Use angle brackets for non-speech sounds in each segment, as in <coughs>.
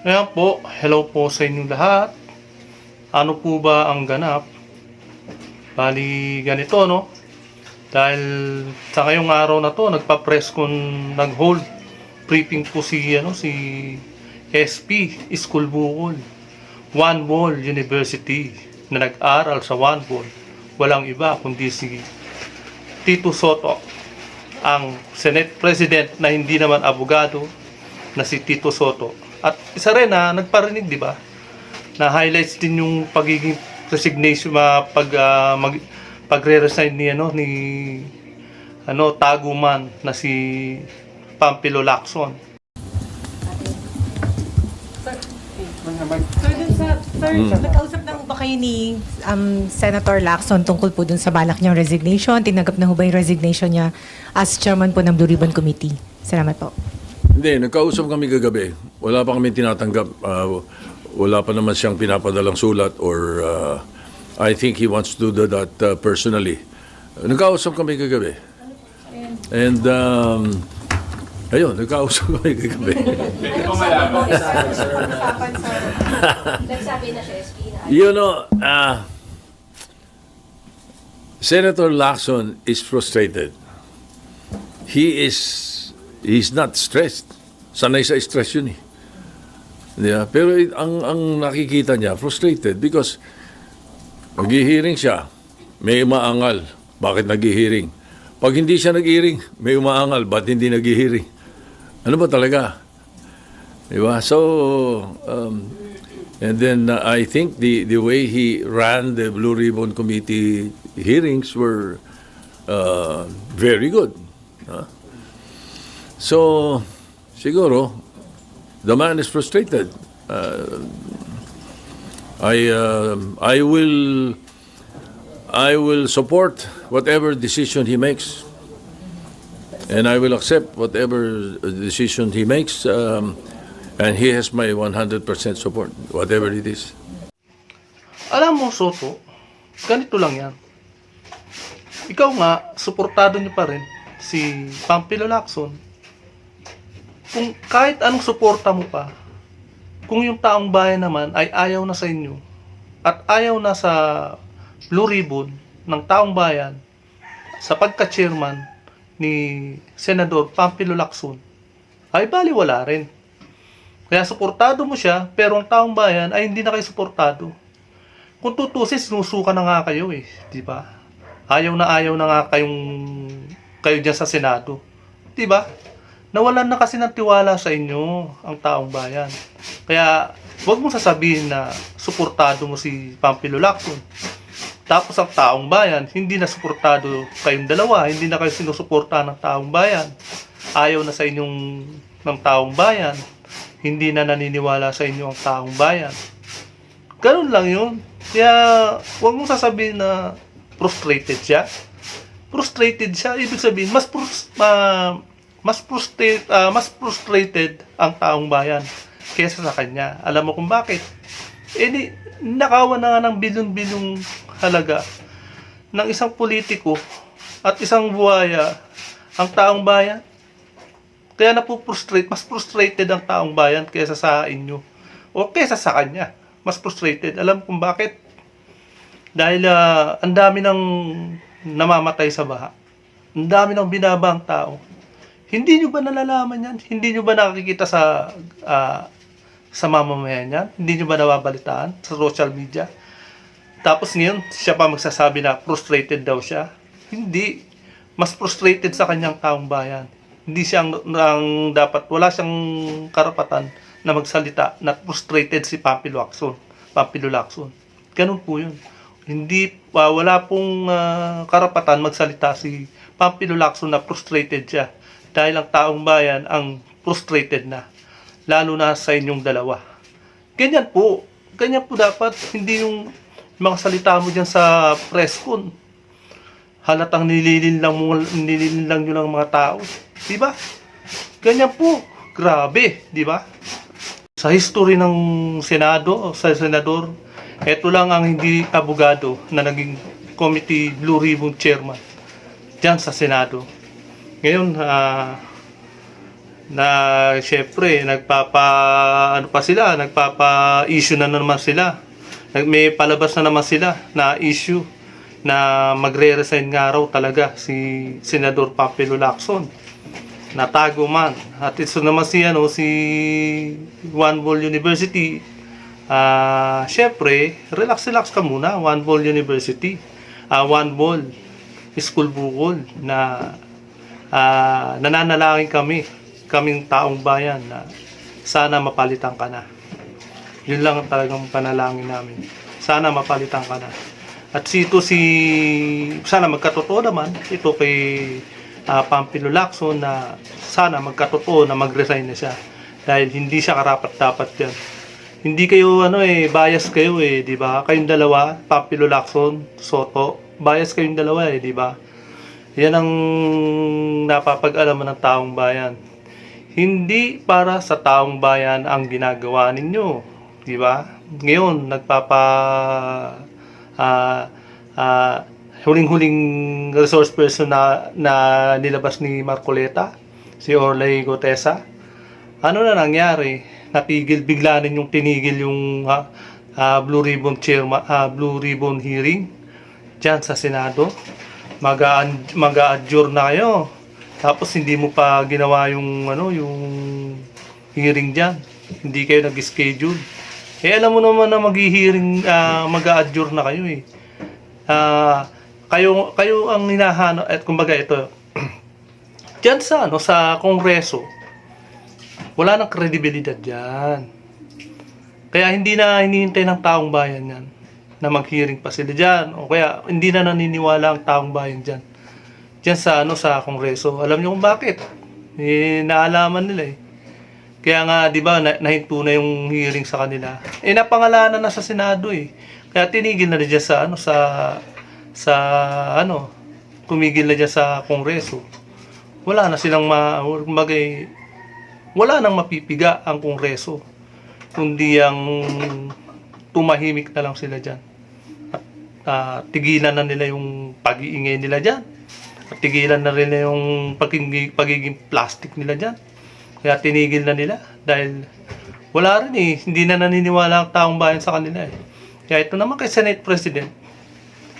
Ayan po, hello po sa inyong lahat. Ano po ba ang ganap? Bali, ganito no? Dahil sa ngayong araw na to, nagpa-press con, nag-hold briefing po si, ano, si SP, School Bukol. One Wall University na nag-aral sa One Wall. Walang iba kundi si Tito Soto, ang Senate President na hindi naman abogado na si Tito Soto. At isa rin na nagparinig, di ba? Na highlights din yung pagiging resignation ma pag ah, mag, pagre-resign ni ano ni ano taguman na si Pampilo Lacson. Sir, dun sa, sir, nagkausap na ho ba kayo ni um, Senator Lacson tungkol po dun sa balak niyang resignation? Tinanggap na ho ba yung resignation niya as chairman po ng Blue Ribbon Committee? Salamat po. Hindi, nagkausap kami kagabi. Wala pa kami tinatanggap. ah, wala pa naman siyang pinapadalang sulat or ah, I think he wants to do that ah, personally. Nagkausap kami kagabi. And, um, ayun, nagkausap <laughs> kami kagabi. You know, ah, Senator Lacson is frustrated. He is, he's not stressed. Sanay sa stress yun eh. Yeah, pero it- ang, ang nakikita niya, frustrated because naghihiring siya, may umaangal. Bakit naghihiring? Pag hindi siya naghihiring, may umaangal. Ba't hindi naghihiring? Ano ba talaga? Di ba? So, um, and then uh, I think the, the way he ran the Blue Ribbon Committee hearings were uh, very good. Huh? So, siguro, the man is frustrated. Uh, I, um I will, I will support whatever decision he makes. And I will accept whatever decision he makes. Um, and he has my 100% support, whatever it is. Alam mo, Soto, ganito lang yan. Ikaw nga, suportado niyo pa rin si Pampilo Lacson. Kung kahit anong suporta mo pa, kung yung taong bayan naman ay ayaw na sa inyo at ayaw na sa Blue Ribbon ng taong bayan sa pagka-chairman ni Senador Pampilo Lacson, ay baliwala rin. Kaya suportado mo siya, pero ang taong bayan ay hindi na kayo suportado. Kung tutusin, sinusuka na nga kayo eh, di ba? Ayaw na ayaw na nga kayong kayo diyan sa Senado. Di ba? Nawalan na kasi ng tiwala sa inyo ang taong bayan. Kaya, wag mong sasabihin na suportado mo si Pampilo Lacson. Tapos ang taong bayan, hindi na suportado kayong dalawa, hindi na kayo sinusuporta ng taong bayan. Ayaw na sa inyong ng taong bayan. Hindi na naniniwala sa inyo ang taong bayan. Ganun lang yun. Kaya, huwag mong sasabihin na frustrated siya. Frustrated siya, ibig sabihin, mas frus- ma- mas frustrated, mas frustrated ang taong bayan kaysa sa kanya. Alam mo kung bakit? Eh, di, nakawan na nga ng bilyon-bilyong halaga ng isang politiko at isang buhaya ang taong bayan. Kaya napuprostrate, mas frustrated ang taong bayan kaysa sa inyo. O kaysa sa kanya. Mas frustrated. Alam kung bakit? Dahil ah, ang dami ng namamatay sa baha. Ang dami ng binaba ang tao. Hindi nyo ba nalalaman yan? Hindi nyo ba nakikita sa ah, sa mamamayan yan? Hindi nyo ba nababalitaan sa social media? Tapos ngayon, siya pa magsasabi na frustrated daw siya. Hindi. Mas frustrated sa kanyang taong bayan. Hindi siya ang, ang dapat, wala siyang karapatan na magsalita na frustrated si Pampilo Lacson. Pampilo Lacson. Ganun po yun. Hindi, ah, wala pong ah, karapatan magsalita si Pampilo Lacson na frustrated siya. Dahil ang taong bayan ang frustrated na. Lalo na sa inyong dalawa. Ganyan po. Ganyan po dapat. Hindi yung mga salita mo dyan sa press con. Halatang nililin lang, mo, nililin lang nyo ng mga tao. Di ba? Ganyan po. Grabe. Di ba? Sa history ng Senado, sa Senador, ito lang ang hindi abogado na naging committee Blue Ribbon Chairman dyan sa Senado. Ngayon, ah, na syempre nagpapa ano pa sila, nagpapa-issue na naman sila. May palabas na naman sila na issue na magre-resign nga raw talaga si Senador Papelo Lacson. Natago man. At ito naman si ano si One Ball University. Ah, syempre, relax relax ka muna, One Ball University. Ah, One Ball School Bukol na ah, nananalangin kami, kaming taong bayan na sana mapalitan ka na. Yun lang ang talagang panalangin namin. Sana mapalitan ka na. At sito si, sana magkatotoo naman, ito kay ah, Pampilo Lacson na sana magkatotoo na mag-resign na siya. Dahil hindi siya karapat-dapat yan. Hindi kayo, ano eh, bias kayo eh, di ba? Kayong dalawa, Pampilo Lacson, Soto, bias kayong dalawa eh, di ba? Yan ang napapag-alaman ng taong bayan. Hindi para sa taong bayan ang ginagawa ninyo, di ba? Ngayon, nagpapa ah ah, huling-huling resource person na, na nilabas ni Marcoleta, si Orlay Gotesa. Ano na nangyari? Napigil bigla ninyong tinigil yung ah, ah, Blue Ribbon chairman, ah, Blue Ribbon hearing diyan sa Senado. Mag mag-adjourn na kayo. Tapos hindi mo pa ginawa yung ano, yung hearing diyan. Hindi kayo nag-schedule. Eh alam mo naman na mag-hearing uh, mag-adjourn na kayo eh. Ah, kayo kayo ang hinahanap at kumbaga ito <clears throat> diyan sa ano sa kongreso wala nang kredibilidad diyan. Kaya hindi na hinihintay ng taong bayan yan na mag-hearing pa sila diyan o kaya hindi na naniniwala ang taong bayan diyan. Diyan sa ano sa kongreso. Alam niyo kung bakit? Eh naalaman nila eh. Kaya nga 'di ba na, nahinto na yung hearing sa kanila. Eh napangalanan na sa Senado eh. Kaya tinigil na diyan sa ano sa sa ano tumigil na diyan sa kongreso. Wala na silang ma kumbaga eh, wala nang mapipiga ang kongreso. Kundi ang tumahimik na lang sila diyan. Ah, tigilan na nila yung pag-iingay nila diyan. At tigilan na rin yung pagiging, pagiging plastic nila diyan. Kaya tinigil na nila dahil wala rin eh. Hindi na naniniwala ang taong bayan sa kanila eh. Kaya ito naman kay Senate President,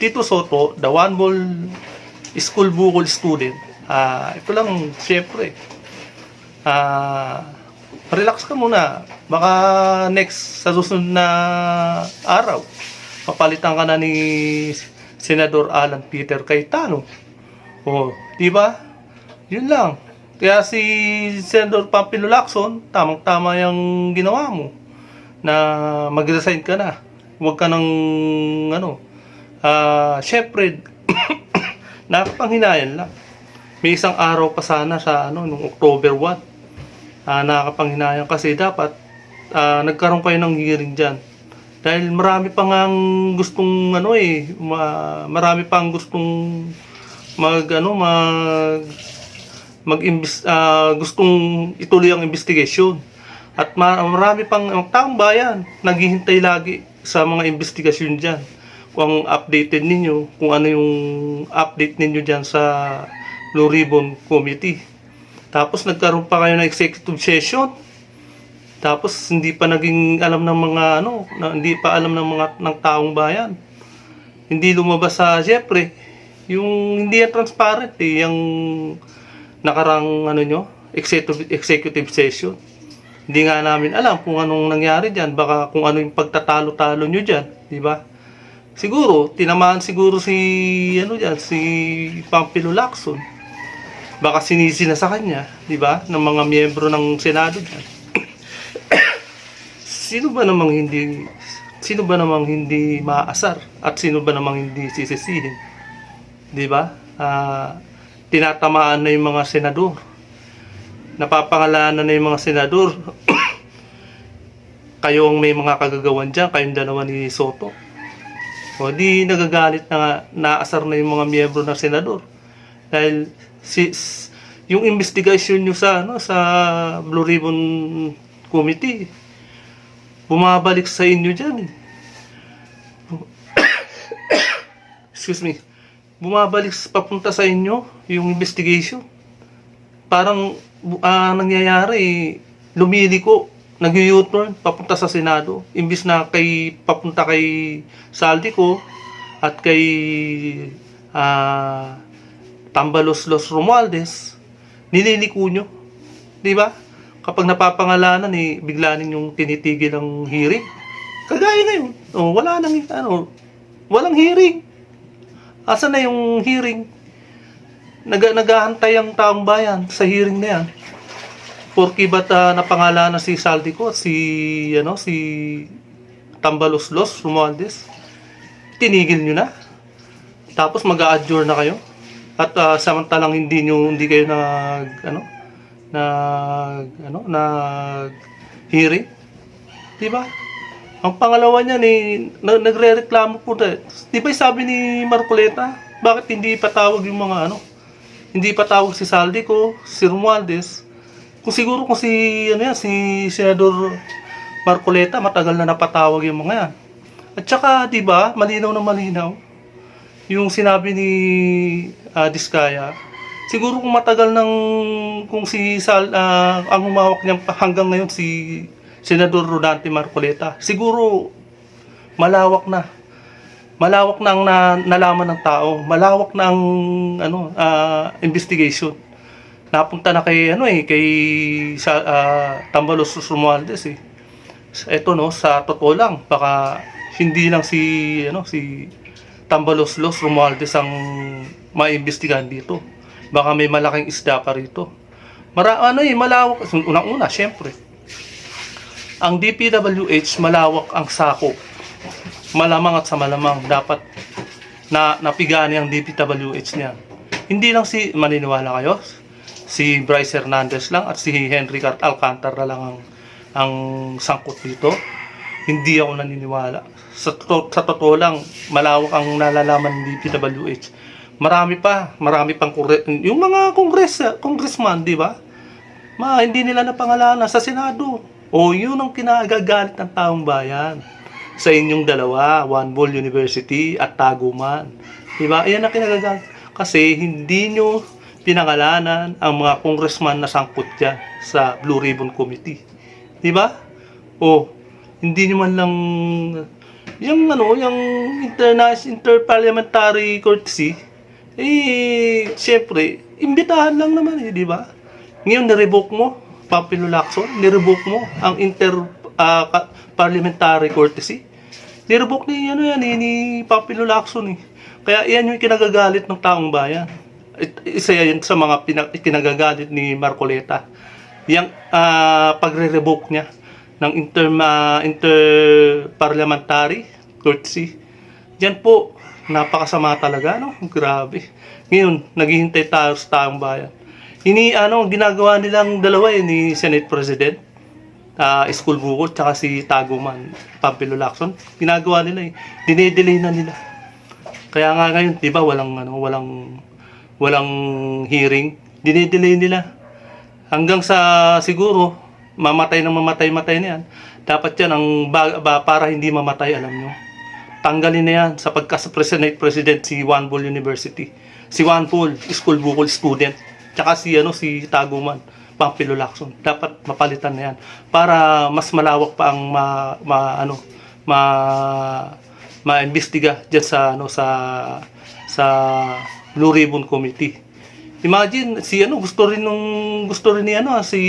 Tito Soto, the one ball school bukol student, ah ito lang, siyempre, ah relax ka muna. Baka next, sa susunod na araw, papalitan ka na ni Senador Alan Peter Cayetano. O, di ba? Yun lang. Kaya si Senador Pampilo Lacson, tamang-tama yung ginawa mo na mag-resign ka na. Huwag ka nang ano, ah, syempre, <coughs> nakapanghinayang lang. May isang araw pa sana sa ano, nung October 1. Ah, nakakapanghinayang kasi dapat ah, nagkaroon kayo ng hearing diyan. Dahil marami pa ngang gustong ano eh, ma- marami pang gustong mag ano mag mag ah, gustong ituloy ang investigation. At ma- marami pang ang taong bayan naghihintay lagi sa mga investigasyon diyan. Kung updated ninyo, kung ano yung update ninyo diyan sa Blue Ribbon Committee. Tapos nagkaroon pa kayo ng executive session. Tapos hindi pa naging alam ng mga ano, na, hindi pa alam ng mga ng taong bayan. Hindi lumabas sa syempre yung hindi yan transparent eh, yung nakarang ano nyo, executive, executive session. Hindi nga namin alam kung anong nangyari diyan, baka kung ano yung pagtatalo-talo nyo diyan, di ba? Siguro, tinamaan siguro si ano diyan, si Pampilo Lacson baka sinisi na sa kanya, di ba? Ng mga miyembro ng Senado dyan. Sino ba namang hindi sino ba namang hindi maaasar at sino ba namang hindi sisisihin? Di ba? Ah, tinatamaan na yung mga senador. Napapangalanan na yung mga senador. <coughs> kayo ang may mga kagagawan dyan, kayong dalawa ni Soto. O di nagagalit na naasar na yung mga miyembro ng senador. Dahil si yung investigation nyo sa ano sa Blue Ribbon Committee bumabalik sa inyo diyan. Eh. <coughs> Excuse me. Bumabalik papunta sa inyo yung investigation. Parang ah, nangyayari, lumiliko, nag-U-turn, papunta sa Senado. Imbis na kay, papunta kay Saldico at kay ah, Tambalos Los Romualdez, nililiko nyo. Di ba? Kapag napapangalanan, eh, bigla ninyong tinitigil ang hearing. Kagaya na yun. Oh, wala nang, ano, walang hearing. Asa na yung hearing? Nag naghahantay ang taong bayan sa hearing na yan. Porki ba't ah, napangalan na si Saldico at si, ano, si Tambalos Los Romualdez? Tinigil nyo na. Tapos mag-a-adjourn na kayo. At ah, samantalang hindi nyo, hindi kayo nag, ano, nag, ano, nag hearing. Di ba? Ang pangalawa niyan eh, na- nagre-reklamo po. Di ba sabi ni Marcoleta, bakit hindi patawag yung mga ano? Hindi patawag si Saldico, si Romualdez. Kung siguro kung si, ano yan, si Senador Marcoleta, matagal na napatawag yung mga yan. At saka, di ba, malinaw na malinaw, yung sinabi ni ah, Diskaya, siguro kung matagal ng kung si Sal ah, ang humawak niyan pa- hanggang ngayon si Senador Rodante Marcoleta, siguro malawak na. Malawak na ang na, nalaman ng tao, malawak na ang ano ah, investigation. Napunta na kay ano eh kay sa ah, Tambalos Romualdez eh. Ito no, sa totoo lang, baka hindi lang si ano si Tambalos Los Romualdez ang maimbestigahan dito. Baka may malaking isda pa rito. Mara ano eh, malawak. Unang-una, syempre. Ang DPWH, malawak ang sakop. Malamang at sa malamang, dapat na napigaan ang DPWH niya. Hindi lang si, maniniwala kayo, si Bryce Hernandez lang at si Henry Alcantara lang ang, ang sangkot dito. Hindi ako naniniwala. Sa, to- sa totoo lang, malawak ang nalalaman ng DPWH. Marami pa, marami pang kongre- yung mga kongres, congressman, di ba? Ma, hindi nila napangalanan sa Senado. O yun ang kinagagalit ng taong bayan. Sa inyong dalawa, One Ball University at Taguman. Diba? Ayan ang kinagagalit. Kasi hindi nyo pinangalanan ang mga congressman na sangkot dyan sa Blue Ribbon Committee. Diba? O, hindi nyo man lang yung ano, yung international interparliamentary courtesy, eh, siyempre, imbitahan lang naman eh, di ba? Ngayon, nirevoke mo, Papilo Lacson, nirevoke mo ang inter ka- parliamentary courtesy. Nirevoke ni, ano yan, eh, ni Papilo Lacson eh. Kaya yan yung kinagagalit ng taong bayan. Isa yan sa mga pina- kinagagalit ni Marcoleta. Yang ah, pagre-revoke niya ng inter, ah, interparliamentary courtesy. Diyan po, napakasama talaga, no? Grabe. Ngayon, naghihintay tayo sa taong bayan. Ini, ano, ginagawa nilang dalawa eh, ni Senate President, ah School Bukod, tsaka si Taguman, Pampilo Lacson. Ginagawa nila eh. Dinedelay na nila. Kaya nga ngayon, di ba, walang, ano, walang, walang hearing. Dinedelay nila. Hanggang sa siguro, mamatay ng mamatay-matay na yan. Dapat yan, ang ba, ba- para hindi mamatay, alam nyo. Tanggalin na yan sa pagka-president president si Juan Bol University. Si Juan Paul, school bukol student. Tsaka si, ano, si Taguman, Pampilo Lacson. Dapat mapalitan na yan. Para mas malawak pa ang ma, ma ano, ma, ma-imbestiga dyan sa, ano, sa, sa Blue Ribbon Committee. Imagine si ano gusto rin nung gusto rin ni ano ah, si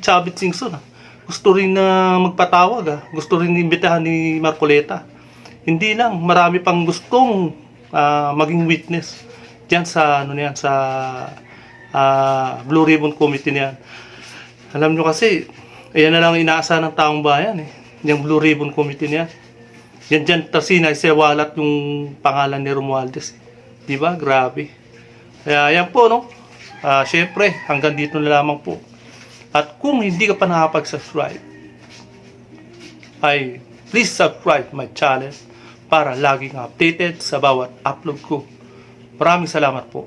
Chavit Singson. ah. Gusto rin na magpatawag ah. Gusto rin imbitahan ni Marcoleta. Hindi lang, marami pang gustong ah, maging witness diyan sa ano niyan sa ah, Blue Ribbon Committee niyan. Alam nyo kasi, ayan na lang ang inaasahan ng taong bayan eh. Yung Blue Ribbon Committee niyan. Yan dyan, kasi nagsewalat yung pangalan ni Romualdez. eh. Di ba? Grabe. Kaya yan po, no? Ah, Siyempre, hanggang dito na lamang po. At kung hindi ka pa nakapag-subscribe, ay please subscribe my channel para laging updated sa bawat upload ko. Maraming salamat po.